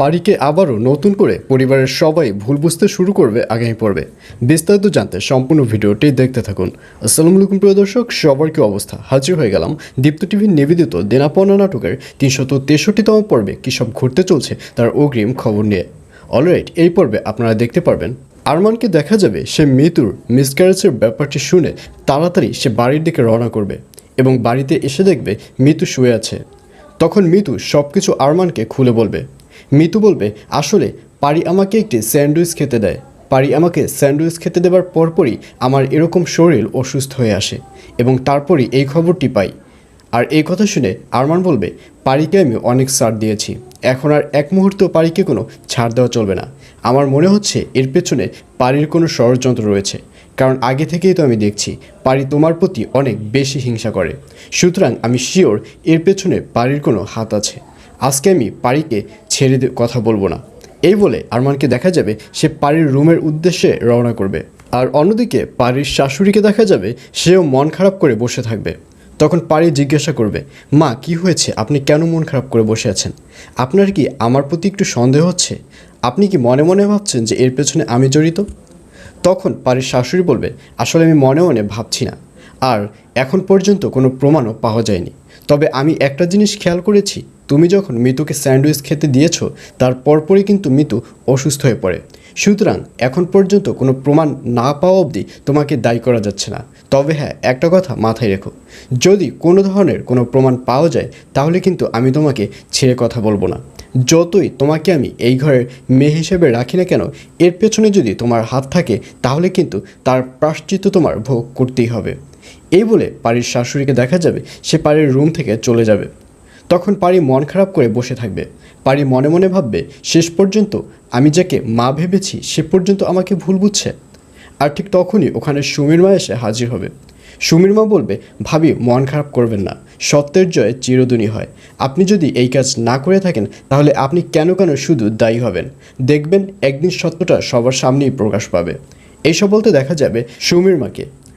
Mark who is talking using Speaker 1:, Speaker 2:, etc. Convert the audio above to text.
Speaker 1: পারিকে আবারও নতুন করে পরিবারের সবাই ভুল বুঝতে শুরু করবে আগামী পর্বে। বিস্তারিত জানতে সম্পূর্ণ ভিডিওটি দেখতে থাকুন। আসসালামু আলাইকুম প্রিয় দর্শক, সবার কি অবস্থা? হাজির হয়ে গেলাম দীপ্ত টিভির নিবেদিত দেনাপনা নাটকের তিনশত তেষট্টিতম পর্বে, কী সব ঘুরতে চলছে তার অগ্রিম খবর নিয়ে। অলরাইট, এই পর্বে আপনারা দেখতে পারবেন, আরমানকে দেখা যাবে সে মৃত্যুর মিসক্যারেজের ব্যাপারটি শুনে তাড়াতাড়ি সে বাড়ির দিকে রওনা করবে এবং বাড়িতে এসে দেখবে মৃত্যু শুয়ে আছে। তখন মিতু সব কিছু আরমানকে খুলে বলবে মিতু বলবে, আসলে, পারি আমাকে একটি স্যান্ডউইচ খেতে দেয়। পারি আমাকে স্যান্ডউইচ খেতে দেবার পরপরই আমার এরকম শরীর অসুস্থ হয়ে আসে এবং তারপরই এই খবরটি পাই। আর এই কথা শুনে আরমান বলবে, পারিকে আমি অনেক ছাড় দিয়েছি। এখন আর এক মুহূর্ত পারিকে কোনো ছাড় দেওয়া চলবে না। আমার মনে হচ্ছে এর পেছনে পারির কোনো ষড়যন্ত্র রয়েছে। কারণ আগে থেকেই তো আমি দেখছি, পারি তোমার প্রতি অনেক বেশি হিংসা করে। সুতরাং আমি শিওর এর পেছনে পারির কোনো হাত আছে। আজকে আমি পারিকে ছেড়ে কথা বলব না। এই বলে আরমানকে দেখা যাবে সে পারির রুমের উদ্দেশ্যে রওনা করবে। আর অন্যদিকে পারির শাশুড়িকে দেখা যাবে সেও মন খারাপ করে বসে থাকবে। তখন পারি জিজ্ঞাসা করবে, মা, কি হয়েছে? আপনি কেন মন খারাপ করে বসে আছেন? আপনার কি আমার প্রতি একটু সন্দেহ হচ্ছে? আপনি কি মনে মনে ভাবছেন যে এর পেছনে আমি জড়িত? তখন পারির শাশুড়ি বলবে, আসলে আমি মনে মনে ভাবছি না। আর এখন পর্যন্ত কোনো প্রমাণও পাওয়া যায়নি। তবে আমি একটা জিনিস খেয়াল করেছি, তুমি যখন মিতুকে স্যান্ডউইচ খেতে দিয়েছ, তার পরপরই কিন্তু মিতু অসুস্থ হয়ে পড়ে। সুতরাং এখন পর্যন্ত কোনো প্রমাণ না পাওয়া অবধি তোমাকে দায়ী করা যাচ্ছে না। তবে হ্যাঁ একটা কথা মাথায় রেখো। যদি কোনো ধরনের কোনো প্রমাণ পাওয়া যায়, তাহলে কিন্তু আমি তোমাকে ছেড়ে কথা বলব না। যতই তোমাকে আমি এই ঘরের মেয়ে হিসেবে রাখি না কেন, এর পেছনে যদি তোমার হাত থাকে, তাহলে কিন্তু তার প্রাশ্চিত্য তোমার ভোগ করতেই হবে। এই বলে পারির শাশুড়িকে দেখা যাবে, সে পারির রুম থেকে চলে যাবে। তখন পারি মন খারাপ করে বসে থাকবে। পারি মনে মনে ভাববে, শেষ পর্যন্ত আমি যাকে মা ভেবেছি, সে পর্যন্ত আমাকে ভুল বুঝছে। আর ঠিক তখনই ওখানে সুমির মা এসে হাজির হবে। সুমির মা বলবে, ভাবি, মন খারাপ করবেন না। সত্যের জয় চিরদিনই হয়। আপনি যদি এই কাজ না করে থাকেন, তাহলে আপনি কেন কেন শুধু দায়ী হবেন? দেখবেন একদিন সত্যটা সবার সামনেই প্রকাশ পাবে। এইসব বলতে দেখা যাবে সুমির মাকে।